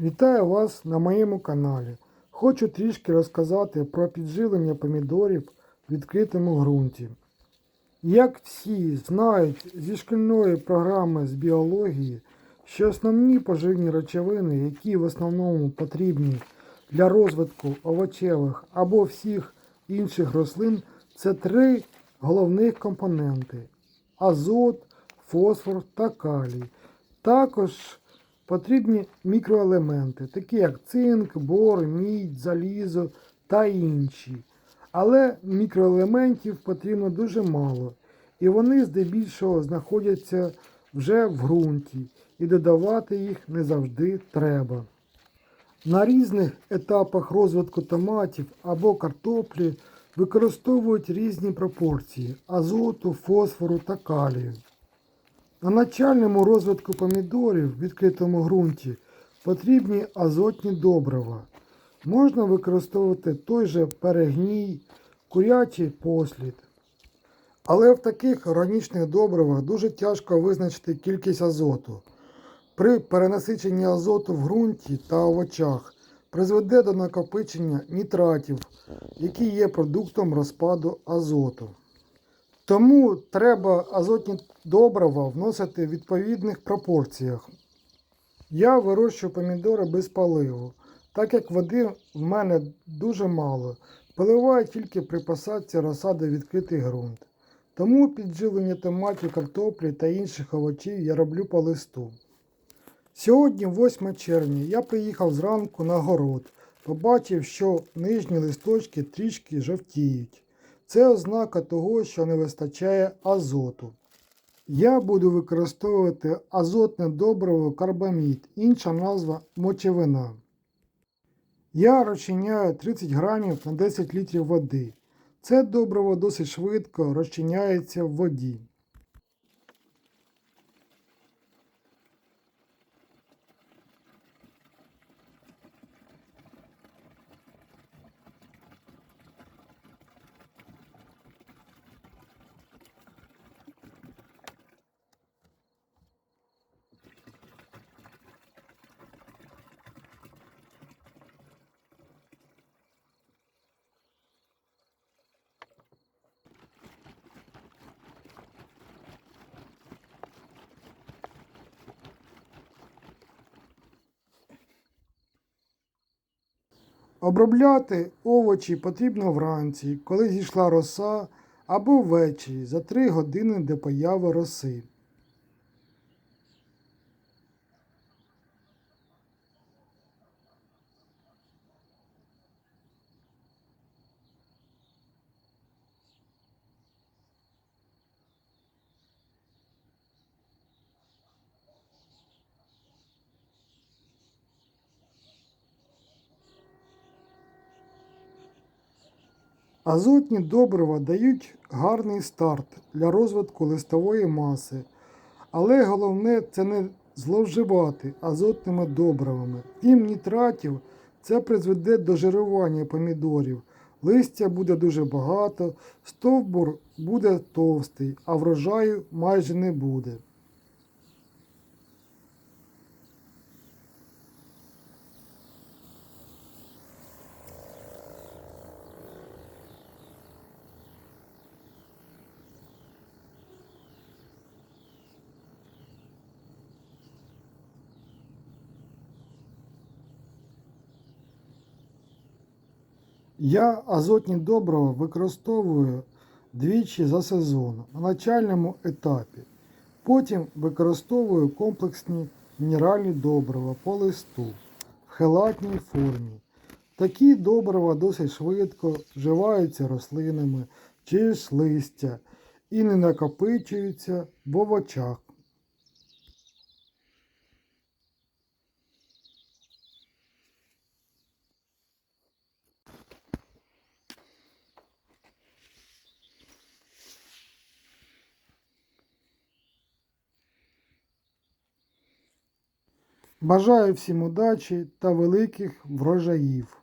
Вітаю вас на моєму каналі. Хочу трішки розказати про підживлення помідорів в відкритому ґрунті. Як всі знають зі шкільної програми з біології, що основні поживні речовини, які в основному потрібні для розвитку овочевих або всіх інших рослин, це три головних компоненти азот, фосфор та калій. Також потрібні мікроелементи, такі як цинк, бор, мідь, залізо та інші. Але мікроелементів потрібно дуже мало, і вони здебільшого знаходяться вже в ґрунті, і додавати їх не завжди треба. На різних етапах розвитку томатів або картоплі використовують різні пропорції азоту, фосфору та калію. На начальному розвитку помідорів в відкритому ґрунті потрібні азотні добрива. Можна використовувати той же перегній, курячий послід. Але в таких органічних добривах дуже тяжко визначити кількість азоту. При перенасиченні азоту в ґрунті та овочах призведе до накопичення нітратів, які є продуктом розпаду азоту. Тому треба азотні добрива вносити в відповідних пропорціях. Я вирощую помідори без поливу, так як води в мене дуже мало. Поливаю тільки при посадці розсади відкритий ґрунт. Тому підживлення томатів, картоплі та інших овочів я роблю по листу. Сьогодні, 8 червня, я приїхав зранку на город. Побачив, що нижні листочки трішки жовтіють. Це ознака того, що не вистачає азоту. Я буду використовувати азотне добриво карбамід, інша назва мочевина. Я розчиняю 30 грамів на 10 літрів води. Це добриво досить швидко розчиняється в воді. Обробляти овочі потрібно вранці, коли зійшла роса, або ввечері за 3 години до появи роси. Азотні добрива дають гарний старт для розвитку листової маси, але головне це не зловживати азотними добривами. Крім нітратів, це призведе до жирування помідорів. Листя буде дуже багато, стовбур буде товстий, а врожаю майже не буде. Я азотні добрива використовую двічі за сезон на начальному етапі. Потім використовую комплексні мінеральні добрива по листу в хелатній формі. Такі добрива досить швидко вживаються рослинами через листя і не накопичуються в овочах. Бажаю всім удачі та великих врожаїв.